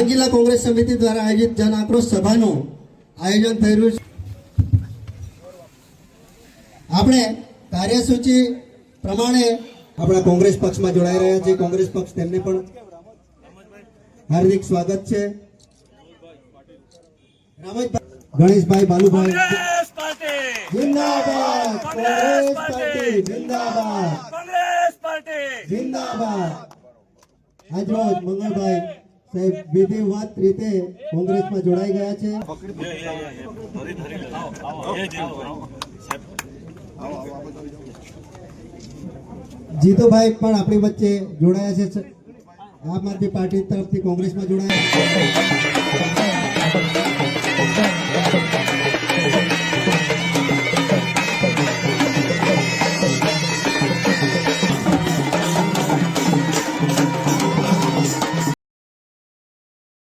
જિલ્લા કોંગ્રેસ સમિતિ દ્વારા આયોજિત જન આક્રોશ સભાનું આયોજન થઈ રહ્યું છે. આપણે કાર્યસૂચિ પ્રમાણે આપણા કોંગ્રેસ પક્ષમાં જોડાઈ રહ્યા છે કોંગ્રેસ પક્ષ તેમને પણ હાર્દિક સ્વાગત છે. ગણેશભાઈ બાલુભાઈ. જિંદાબાદ! Congress Congress party! પાર્ટી! જિંદાબાદ! Congress party! જિંદાબાદ! આજરોજ મંગળભાઈ સાહેબ વિધિવત રીતે કોંગ્રેસમાં જોડાઈ ગયા છે. જીતુભાઈ પણ આપણી વચ્ચે જોડાયા છે આમ આદમી પાર્ટી તરફથી કોંગ્રેસમાં જોડાયા